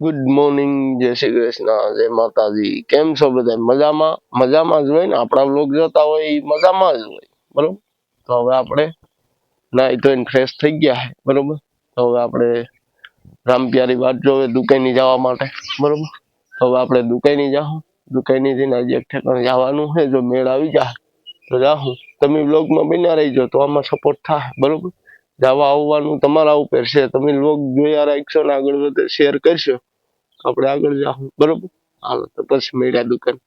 Good morning જય શ્રી કૃષ્ણ, જય માતાજી. કેમ છો બધા મજામાં? મજામાં જ હોય ને? આપણા વ્લોગ જોતા હોય એ મજામાં જ હોય. બરોબર? તો હવે આપણે નાઈ ધોઈને ફ્રેશ થઈ ગયા છે બરોબર? તો હવે આપણે રામપ્યારી વાત જોવે દુકાની જવા માટે. બરોબર? તો હવે આપણે દુકાની જાઉં દુકાની જઈને આજે એક ઠેકાણે જવાનું છે જો મેળ આવી જાય તો જાઉં તમે વ્લોગમાં બન્યા રહીજો, તો આમાં સપોર્ટ થાય બરોબર? જવા આવવાનું તમારા ઉપર છે. તમે લોક જોયા રાખશો ને આગળ વધે શેર કરશો. આપણે આગળ જાઉં બરોબર? હાલો, તો પછી મેળ્યા દુકાન.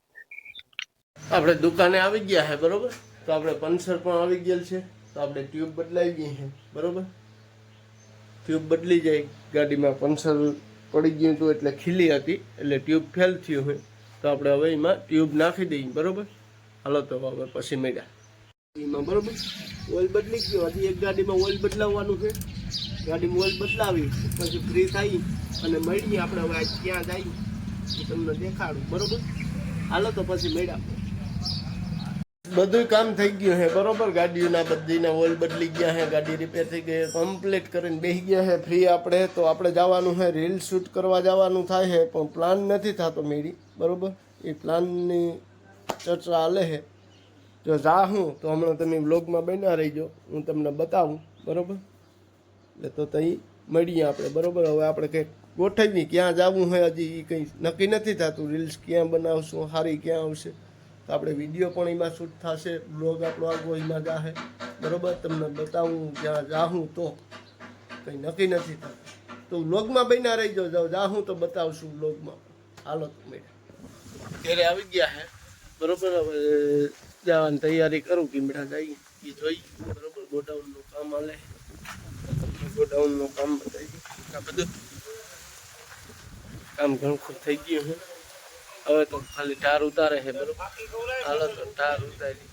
આપણે દુકાને આવી ગયા છે બરોબર? તો આપણે પંચર પણ આવી ગયેલ છે. તો આપણે ટ્યુબ બદલાવી ગઈ છે બરોબર? ટ્યુબ બદલી જાય, ગાડીમાં પંચર પડી ગયું હતું એટલે ખીલી હતી, એટલે ટ્યુબ ફેલ થયું હોય. તો આપણે હવે એમાં ટ્યુબ નાખી દઈએ, બરોબર? હાલો, તો હવે પછી મેળ્યા. એમાં બરોબર? ઓઇલ બદલી ગયો, હજી એક ગાડીમાં ઓઇલ બદલાવવાનું છે. ગાડીમાં મોલ બદલાવી, પછી ફ્રી થઈ અને મળીએ આપણે હવે ક્યાં જઈએ તમને દેખાડું, બરોબર? હાલો તો પછી મળ્યા. બધું કામ થઈ ગયું છે બરોબર? ગાડીઓના બધીના ઓઇલ બદલી ગયા છે ગાડી રિપેર થઈ ગઈ કમ્પ્લીટ કરીને બેસી ગયા છે ફ્રી આપણે, તો આપણે જવાનું છે રીલ શૂટ કરવા જવાનું થાય છે પણ પ્લાન નથી થતો મેળી બરોબર? એ પ્લાનની ચર્ચા હાલે છે જો જા હું, તો હમણાં તમે વ્લોગમાં બન્યા રહીજો, હું તમને બતાવું, બરોબર? એટલે તો તઈ મળીએ આપણે, બરાબર? હવે આપણે કંઈક ગોઠવીએ, ક્યાં જવું હોય હજી એ કંઈ નક્કી નથી થતું, રીલ્સ ક્યાં બનાવશું સારી ક્યાં આવશે? તો આપણે વીડિયો પણ એમાં શૂટ થશે, બ્લોગ આપણો આગો એમાં જાહે, બરાબર? તમને બતાવું, જ્યાં જાહું તો કંઈ નક્કી નથી થતું. તો બ્લોગમાં બન્યા રહી જાઓ, જાહું તો બતાવશું બ્લોગમાં હાલો તો મેળા આવી ગયા હે, બરાબર? હવે જવાની તૈયારી કરું કીમડા જઈએ એ જોઈએ બરાબર? ગોડાઉનનું કામ હાલે. ગોડાઉનનું કામ બતાવી આ બધું કામ ઘણું થઈ ગયું છે હવે તો ખાલી ટાર ઉતારે છે, બરોબર? હાલો તો ટાર ઉતારી.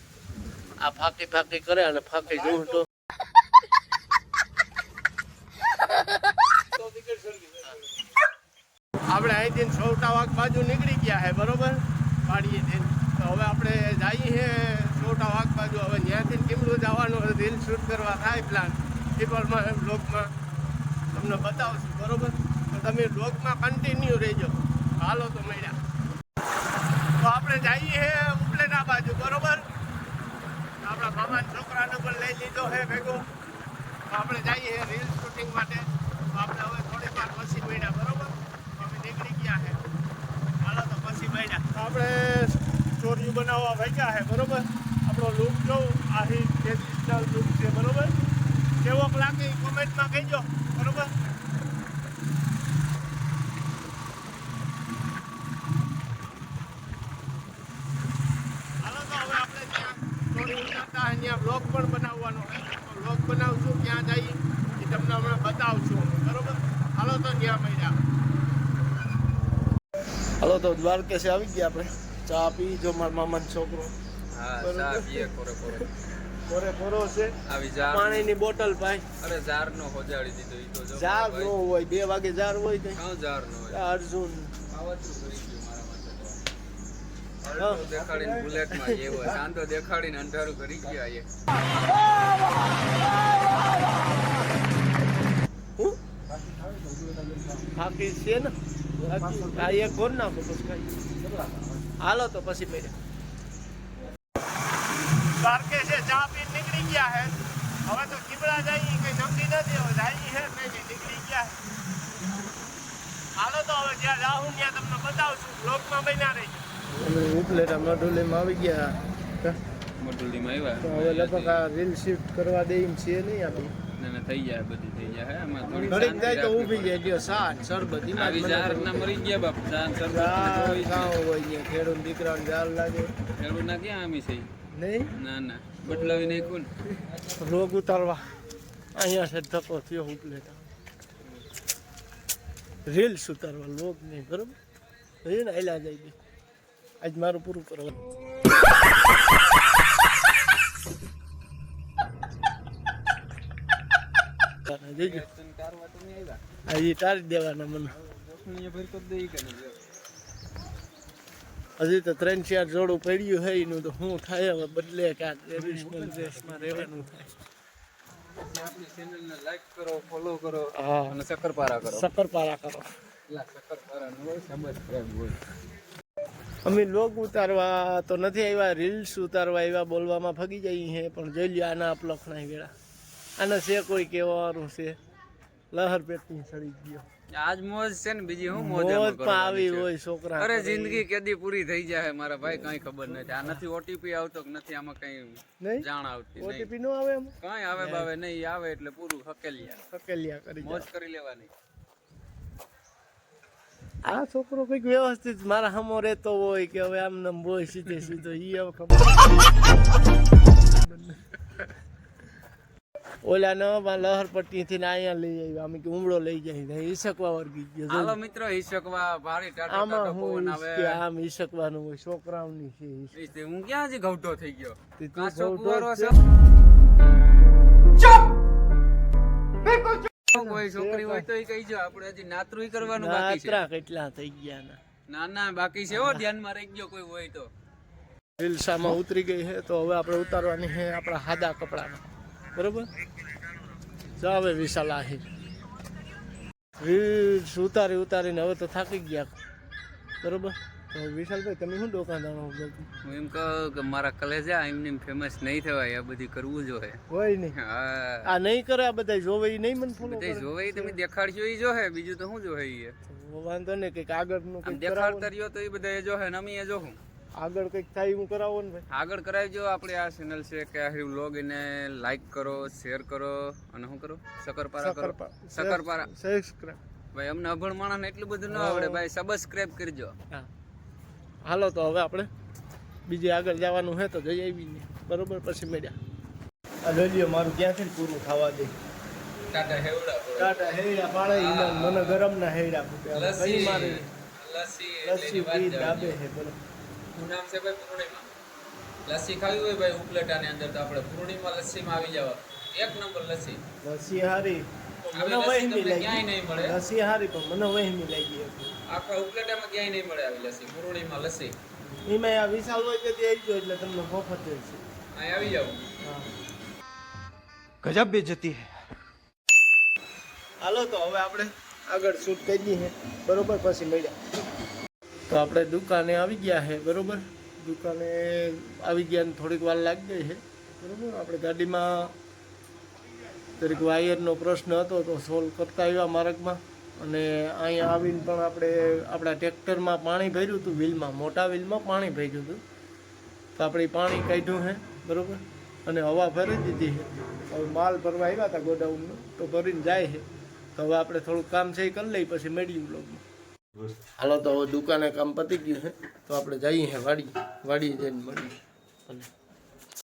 આ ફાંકી ફાંકી કરે અને ફાંકી જોઉં તો. આપણે અહીંથી સૌટા વાગ બાજુ નીકળી ગયા છે, બરોબર? વાડીએથી તો હવે આપણે જઈએ છે સૌટા વાગ બાજુ. હવે ત્યાંથી કેમડું જવાનું રીલ શૂટ કરવા થાય પ્લાન પણ બ્લોગમાં તમને બતાવશું, બરોબર? તો તમે બ્લોગમાં કન્ટિન્યુ રહેજો. હાલો તો મળ્યા. તો આપણે જઈએ ઉપલેટા બાજુ, બરોબર? આપણા મામાના છોકરાને પણ લઈ લીધો હે ભેગો. તો આપણે જઈએ રીલ શૂટિંગ માટે. તો આપણે હવે થોડી વાર પછી મળ્યા, બરોબર? અમે નીકળી ગયા છે હાલો તો પછી મળ્યા. તો આપણે સ્ટોરીઓ બનાવવા ભાગ્યા છે બરોબર? આપણો લુક જોઉં આ ટ્રેડિશનલ લુક છે, બરોબર? કેવોક લાગે કોમેન્ટમાં કહેજો બરોબર? હાલો તો હવે આપણે ત્યાં થોડી ઉતરતા અહીંયા બ્લોગ પણ બનાવવાનો છે. બ્લોગ બનાવશું ક્યાં જઈએ. એ તમને હમણાં બતાવશું બરોબર? હાલો તો ત્યાં હાલો તો દ્વારકેશે આવી ગયા આપણે. ચા પી જો મારા મામાનો છોકરો. હા ચા પીએ કોરે કોરે. કોરે કોરો છે. આવી જાર પાણીની બોટલ ભાઈ. અરે જાર નો હોજાડી દીધો ઈ તો જો જાર નો હોય બે વાગે જાર હોય તો કાં જાર નો હોય. અર્જુન. આવાતું કરી ગયું મારા માટે તો. દેખાડીને બુલેટમાં એવો શાંતો દેખાડીને અંધારું કરી ગયા એ. બાકી છે ને? આ એક કોણ નાખો પછી હાલો તો પછી પહેરે બારકે છે ચા પીને નીકળી ગયા હે. હવે તો કીબડા જઈએ કઈ નક્કી નથી હવે જઈએ હે કઈ નીકળી ગયા હે. હાલો તો હવે જ્યાં જાઉં ત્યાં તમને બતાવશું બ્લોગમાં બન્યા રહી મઢુલીમાં આવી ગયા. મોટુલીમાં આવ્યા? હવે લગભગ આ રીલ શિફ્ટ કરવા દે એમ છે નહીં આપી ના ના થઈ જાય બધી થઈ જાય. હે આમાં થોડી જાય તો ઊભી. જાય જો સાત શરબત એમાં આવી જાર ના મરી ગયા બાપ. જા, સરબત હોય ને ખેડૂત દીકરાને જાર લાગે. ખેડૂત ના ક્યાં આમી છે? નહીં? ના ના. બદલાવી નાખ્યું ને. રોગ ઉતારવા. અહીંયા છે ધક્કો થયો ઉપલેટા રીલ્સ ઉતારવા લોગ નહીં બરોબર? ને આયલા જાય દે. આજ મારું પૂરું કરવા. દેજો કારવા તો નહીં આવ્યા? આ ઈ તારી દેવાના મને. ભરી તો દઈ કે હજી તો ત્રણ ચાર જોડું પડ્યું હોય એનું તો શું થાય હવે બદલે કે આ ટ્રેડિશનલ ડ્રેસમાં રહેવાનું થાય. આપણી ચેનલને લાઈક કરો ફોલો કરો હા. અને શક્કરપારા કરો. શક્કરપારા કરો. અમે લોગ ઉતારવા તો નથી આવ્યા રીલ્સ ઉતારવા આવ્યા બોલવામાં ફગી જઈએ હે પણ જોઈ લ્યો આના અપલખણા વેળા. આના છે કોઈ કહેવાનું છે? લહર પેટની સડી ગયો. આજ મોજ છે ને બીજી હું મોજ આવી હોય છોકરા અરે જિંદગી કેદી પૂરી થઈ જાય મારા ભાઈ કઈ ખબર નથી. આ નથી ઓટીપી આવતો કે નથી આમાં કઈ જાણ આવતી ઓટીપી નો આવે કઈ આવે બાવે નહીં આવે એટલે પૂરું હકેલિયા. હકેલિયા કરી મોજ કરી લેવાની. આ છોકરો કંઈક વ્યવસ્થિત મારા હમો રહેતો હોય કે હવે આમ નમ બોય સીધે સીધો ઈ હવે ખબર ઓલા નવા લહરપટ્ટી થી અહીંયા લઈ આવ્યા. અમે કે ઉમળો લઈ જાય ઈસકવા વર્ગી ગયો. હાલો મિત્રો હિસકવા ભારી ટાટા આમાં હું આમ ઈસકવાનું હોય. છોકરાઓની છે હું ક્યાં હજી ઘવટો થઈ ગયો? કાચો કુવારો છે. જ બિલકુલ કોઈ છોકરી હોય તો ઈ કહીજો આપણે હજી નાતરું કરવાનું બાકી છે. નાતરા કેટલા થઈ ગયા ના. ના ના બાકી છે હો ધ્યાનમાં રહી ગયો કોઈ હોય તો. રીલ્સામાં ઉતરી ગઈ છે તો હવે આપણે ઉતારવાની છે આપણા સાદા કપડામાં બરોબર? જો વિશાલ આહિર રીલ્સ ઉતારી ઉતારીને હવે તો થાકી ગયા. બરાબર? વિશાલભાઈ તમે શું દુકાનદારો હું એમ કહું કે મારા કલેજા એમને ફેમસ નહીં થવાય આ બધી કરવું જોઈએ હોય. નહીં? આ નહીં કરે આ બધા જોવે નહીં મને ફોલો બધા જોવે તમે દેખાડશો એ જોહે બીજું તો શું જોહે એ વાંધો નહીં કંઈક આગળનું દેખાડતા રહ્યો તો એ બધા એ જોહે ને અમે એ જોહું આગળ કંઈક થાય હું કરાવો ને ભાઈ. આગળ કરાવજો. આપણે આ ચેનલ છે કે આ વ્લોગ એને લાઈક કરો શેર કરો અને શું કરો? શકરપારા કરો. શકરપા- શકરપારા સબસ્ક્રાઇબ ભાઈ અમને અભણ માણસને એટલું બધું ન આવડે. ભાઈ સબસ્ક્રાઇબ કરજો. હાલો તો હવે આપણે બીજે આગળ જવાનું હે તો જઈ આવીને બરોબર પછી મળ્યા. આ લોલીઓ મારું ક્યાંથી પૂરું ખાવા દે? ટાટા હેવડા ટાટા હેડા પાડે મને ગરમ ના હેડા લસ્સી. મારે લસ્સી લસ્સી ડાબે હે બરોબર. નામ છે ભાઈ પૂર્ણિમા? લસ્સી ખાવી હોય ભાઈ ઉપલેટાની અંદર તો આપણે પૂર્ણિમા લસ્સીમાં આવી જવા એક નંબર લસ્સી. લસ્સી હારી. એમાં વિશાલ હોય તો તમને મફત આવી જાવ ગજબ જતી હાલો તો હવે આપણે આગળ શૂટ કરી દઈએ બરોબર પછી મળ્યા તો આપણે દુકાને આવી ગયા છે બરોબર? દુકાને આવી ગયા થોડીક વાર લાગી ગઈ છે બરાબર? આપણે ગાડીમાં દરેક વાયરનો પ્રશ્ન હતો તો સોલ્વ કરતા આવ્યા માર્ગમાં. અને અહીંયા આવીને પણ આપણે આપણા ટ્રેક્ટરમાં પાણી ભર્યું હતું વ્હીલમાં મોટા વ્હીલમાં પાણી ભર્યું હતું. તો આપણે પાણી કાઢ્યું છે બરાબર? અને હવા ભરી દીધી છે હવે માલ ભરવા આવ્યા હતા ગોડાઉનનો, તો ભરીને જાય છે તો હવે આપણે થોડુંક કામ છે એ કરી લઈ પછી મેળ્યું બ્લોગમાં હાલો તો દુકાને કામ પતી ગયું છે. તો આપણે જઈએ વાડી વાડી જઈને મળીએ.